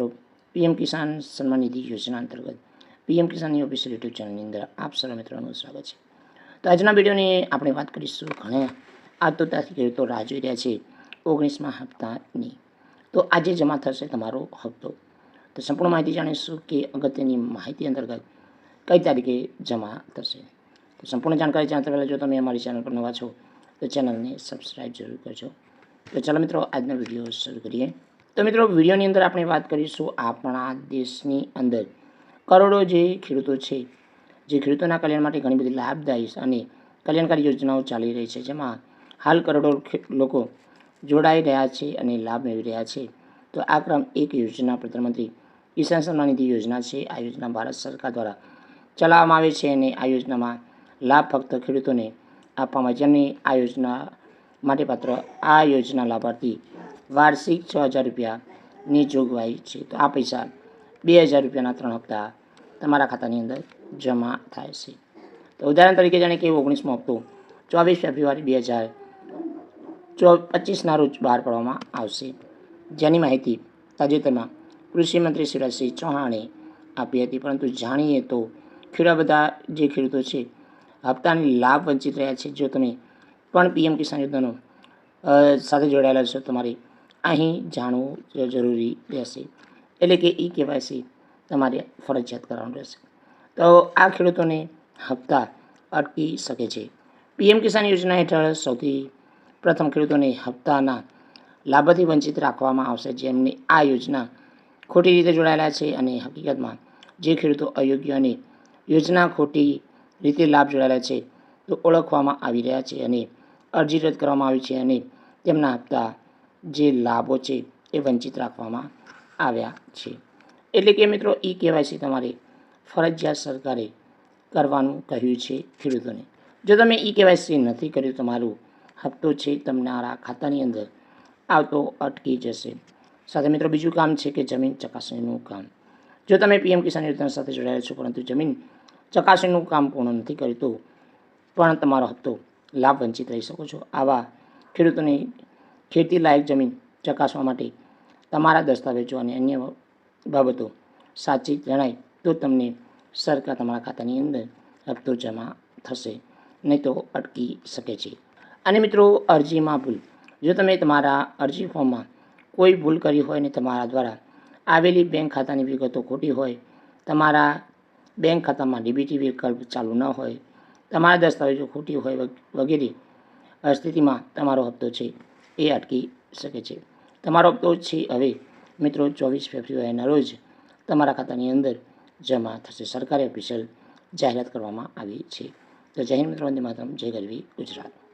મિત્રો, પીએમ કિસાન સન્માન નિધિ યોજના અંતર્ગત પીએમ કિસાનની ઓફિસિયલ યુટ્યુબ ચેનલની અંદર આપ સર્વ મિત્રોનું સ્વાગત છે. તો આજના વિડીયોની આપણે વાત કરીશું ઘણા આતુરતાથી ખેડૂતો રાહ જોઈ રહ્યા છે ઓગણીસમાં હપ્તાની. તો આજે જમા થશે તમારો હપ્તો. તો સંપૂર્ણ માહિતી જાણીશું કે અગત્યની માહિતી અંતર્ગત કઈ તારીખે જમા થશે. તો સંપૂર્ણ જાણકારી જાણતા પહેલાં જો તમે અમારી ચેનલ પર નવા છો તો ચેનલને સબસ્ક્રાઈબ જરૂર કરજો. તો ચાલો મિત્રો, આજનો વીડિયો શરૂ કરીએ. તો મિત્રો, વિડીયોની અંદર આપણે વાત કરીશું આપણા દેશની અંદર. કરોડો જે ખેડૂતો છે, જે ખેડૂતોના કલ્યાણ માટે ઘણી બધી લાભદાયી અને કલ્યાણકારી યોજનાઓ ચાલી રહી છે, જેમાં હાલ કરોડો લોકો જોડાઈ રહ્યા છે અને લાભ મેળવી રહ્યા છે. તો આ ક્રમ એક યોજના પ્રધાનમંત્રી કિસાન સન્માન નિધિ યોજના છે. આ યોજના ભારત સરકાર દ્વારા ચલાવવામાં આવે છે અને આ યોજનામાં લાભ ફક્ત ખેડૂતોને આપવામાં અને આ યોજના માટે પાત્ર આ યોજના લાભાર્થી વાર્ષિક છ હજાર રૂપિયાની જોગવાઈ છે. તો આ પૈસા બે હજાર રૂપિયાના ત્રણ હપ્તા તમારા ખાતાની અંદર જમા થાય છે. તો ઉદાહરણ તરીકે જાણે કે ઓગણીસમો હપ્તો ચોવીસ ફેબ્રુઆરી બે હજાર ચો પચીસના રોજ બહાર પાડવામાં આવશે. જેની માહિતી તાજેતરમાં કૃષિમંત્રી શિવરાજસિંહ ચૌહાણે આપી હતી. પરંતુ જાણીએ તો ખેડા બધા જે ખેડૂતો છે, હપ્તાની લાભ વંચિત રહ્યા છે. જો તમે પણ પીએમ કિસાન યોજનાનો સાથે જોડાયેલા છો, તમારે અહીં જાણવું જરૂરી રહેશે. એટલે કે ઈ કેવાયસી તમારે ફરજિયાત કરવાનું રહેશે. તો આ ખેડૂતોને હપ્તા અટકી શકે છે. પીએમ કિસાન યોજના હેઠળ સૌથી પ્રથમ ખેડૂતોને હપ્તાના લાભથી વંચિત રાખવામાં આવશે, જેમની આ યોજના ખોટી રીતે જોડાયેલા છે અને હકીકતમાં જે ખેડૂતો અયોગ્ય અને યોજના ખોટી રીતે લાભ જોડાયેલા છે, તો ઓળખવામાં આવી રહ્યા છે અને અરજી રદ કરવામાં આવી છે અને તેમના હપ્તા જે લાભો છે એ વંચિત રાખવામાં આવ્યા છે. એટલે કે મિત્રો, ઈ કેવાયસી તમારે ફરજિયાત સરકારે કરવાનું કહ્યું છે ખેડૂતોને. જો તમે ઈ કેવાયસી નથી કર્યું, તમારું હપ્તો છે તમારા ખાતાની અંદર આવતો અટકી જશે. સાથે મિત્રો, બીજું કામ છે કે જમીન ચકાસણીનું કામ. જો તમે પીએમ કિસાન યોજના સાથે જોડાયેલા છો, પરંતુ જમીન ચકાસણીનું કામ પૂર્ણ નથી કર્યું, તો પણ તમારો હપ્તો લાભ વંચિત રહી શકો છો. આવા ખેડૂતોની ખેતી લાયક જમીન ચકાસવા માટે તમારા દસ્તાવેજો અને અન્ય બાબતો સાચી જણાય તો તમને સરકાર તમારા ખાતાની અંદર હપ્તો જમા થશે, નહીં તો અટકી શકે છે. અને મિત્રો, અરજીમાં ભૂલ. જો તમે તમારા અરજી ફોર્મમાં કોઈ ભૂલ કરી હોય ને તમારા દ્વારા આવેલી બેંક ખાતાની વિગતો ખોટી હોય, તમારા બેંક ખાતામાં ડીબીટી વિકલ્પ ચાલુ ન હોય, તમારા દસ્તાવેજો ખોટી હોય વગેરે સ્થિતિમાં તમારો હપ્તો છે. એ અટકી શકે છે. તમારો હપ્તો છે હવે, મિત્રો, ચોવીસ ફેબ્રુઆરીના રોજ તમારા ખાતાની અંદર જમા થશે સરકારી ઓફિશિયલ જાહેરાત કરવામાં આવી છે. તો જય હિન્દ, મિત્રો, વંદે માતરમ, જય ગરવી ગુજરાત.